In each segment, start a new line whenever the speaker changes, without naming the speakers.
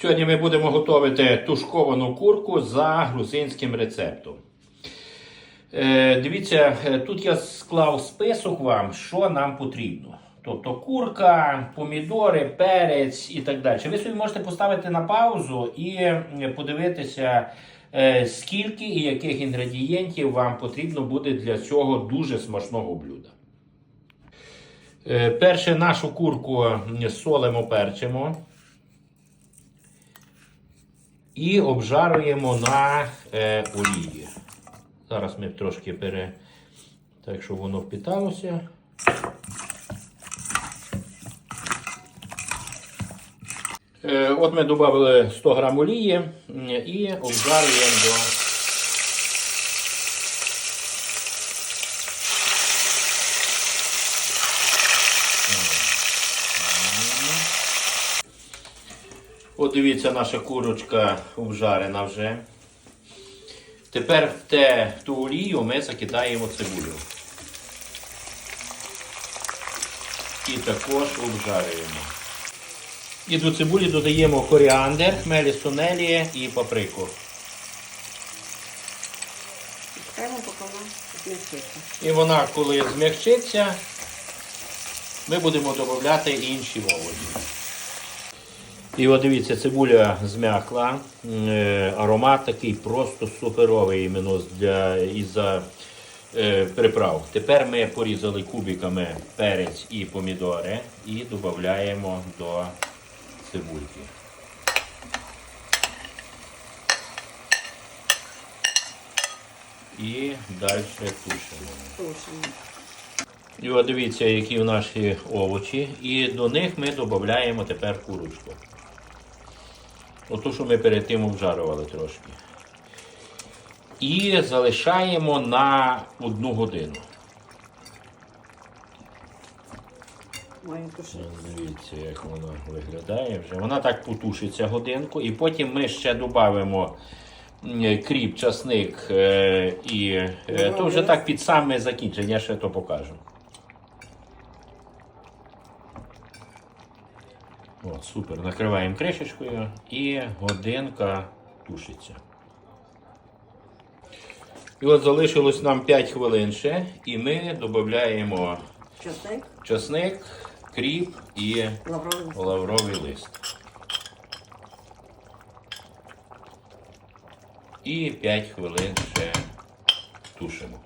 Сьогодні ми будемо готувати тушковану курку за грузинським рецептом. Е, дивіться, е, тут я склав список вам, що нам потрібно. Тобто курка, помідори, перець і так далі. Ви собі можете поставити на паузу і е, подивитися, е, скільки і яких інгредієнтів вам потрібно буде для цього дуже смачного блюда. Перше нашу курку солимо, перчимо і обжарюємо на е, олії. Зараз ми трошки пере... так, щоб воно впіталося. Е, от ми додали 100 грам олії і обжарюємо до. От дивіться, наша курочка обжарена вже. Тепер в, те, в ту олію ми закидаємо цибулю. І також обжарюємо. І до цибулі додаємо коріандр, хмелі сунелі і паприку.
Чекаємо, поки вона зміститься.
І вона, коли змягчиться, ми будемо додати інші овочі. І от дивіться, цибуля зм'якла. Е, Аромат такий просто суперовий іменно для, із-за е, приправ. Тепер ми порізали кубиками перець і помідори і додаємо до цибульки. І далі тушимо.
Тушимо.
І от дивіться, які в наші овочі. І до них ми додаємо тепер курочку. Оту, що ми перед тим обжарували трошки. І залишаємо на одну годину. Дивіться, як вона виглядає вже. Вона так потушиться годинку. І потім ми ще додамо кріп, часник е, і е, то вже так під саме закінчення, я ще то покажу. От, супер. Накриваємо кришечкою і годинка тушиться. І от залишилось нам 5 хвилин ще, і ми додаємо
Часник,
часник, кріп і
лавровий
лавровий лист. І 5 хвилин ще тушимо.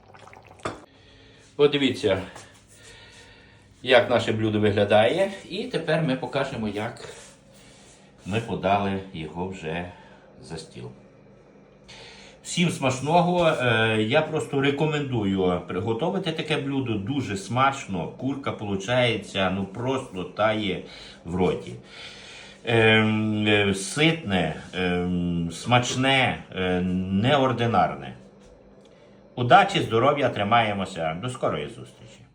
От дивіться, як наше блюдо виглядає. І тепер ми покажемо, як ми подали його вже за стіл. Всім смачного. Е, Я просто рекомендую приготувати таке блюдо дуже смачно. Курка виходить, ну просто тає в роті. Ем, е, Ситне, ем, смачне, е, неординарне. Удачі, здоров'я, тримаємося. До скорої зустрічі!